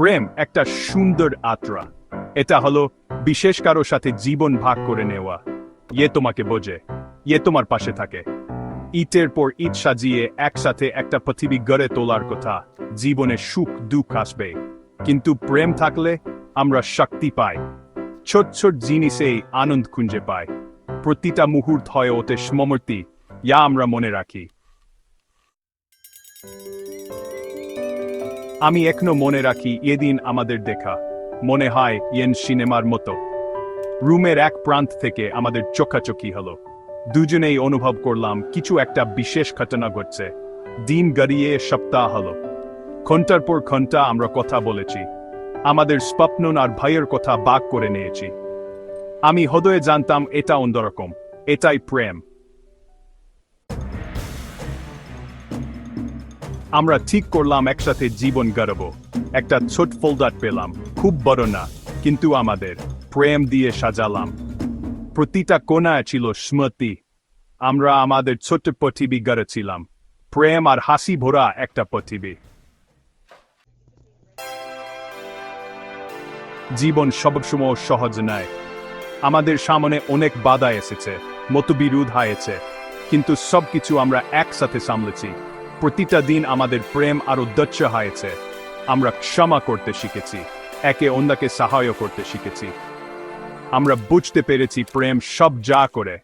প্রেম একটা সুন্দর আত্রা এটা হলো বিশেষ কারও সাথে জীবন ভাগ করে নেওয়া। ইয়ে তোমাকে বোঝে ইয়ে তোমার পাশে থাকে। ইটের পর ইট সাজিয়ে একসাথে একটা পৃথিবী গড়ে তোলার কথা, জীবনে সুখ দুঃখ আসবে। কিন্তু প্রেম থাকলে আমরা শক্তি পাই। ছোট ছোট জিনিসেই আনন্দ খুঁজে পাই। প্রতিটা মুহূর্ত হয় ওতে স্মমর্তি ইয়া আমরা মনে রাখি। আমি এখনও মনে রাখি এদিন আমাদের দেখা। মনে হয় ইয়েন সিনেমার মতো। রুমের এক প্রান্ত থেকে আমাদের চোখাচোখি হলো। দুজনেই অনুভব করলাম কিছু একটা বিশেষ ঘটনা ঘটছে। দিন গড়িয়ে সপ্তাহ হলো। ঘণ্টার পর ঘণ্টা আমরা কথা বলেছি। আমাদের স্বপ্ন আর ভয়ের কথা বাক করে নিয়েছি। আমি হদয়ে জানতাম এটা অন্যরকম। এটাই প্রেম। আমরা ঠিক করলাম একসাথে জীবন গড়ব। একটা ছোট ফোল্ডার পেলাম, খুব বড় না, কিন্তু আমাদের প্রেম দিয়ে সাজালাম। প্রতিটা কোনায় ছিল স্মৃতি। আমরা আমাদের ছোট্ট পৃথিবী গড়েছিলাম। প্রেম আর হাসি ভরা একটা পৃথিবী জীবন সবসময় সহজ নয়। আমাদের সামনে অনেক বাধা এসেছে, মতবিরোধ হয়েছে, কিন্তু সবকিছু আমরা একসাথে সামলেছি। প্রতিটা দিন আমাদের প্রেম আরও দচ্ছ হয়েছে। আমরা ক্ষমা করতে শিখেছি, একে অন্যকে সাহায্য করতে শিখেছি। আমরা বুঝতে পেরেছি প্রেম সব যা করে।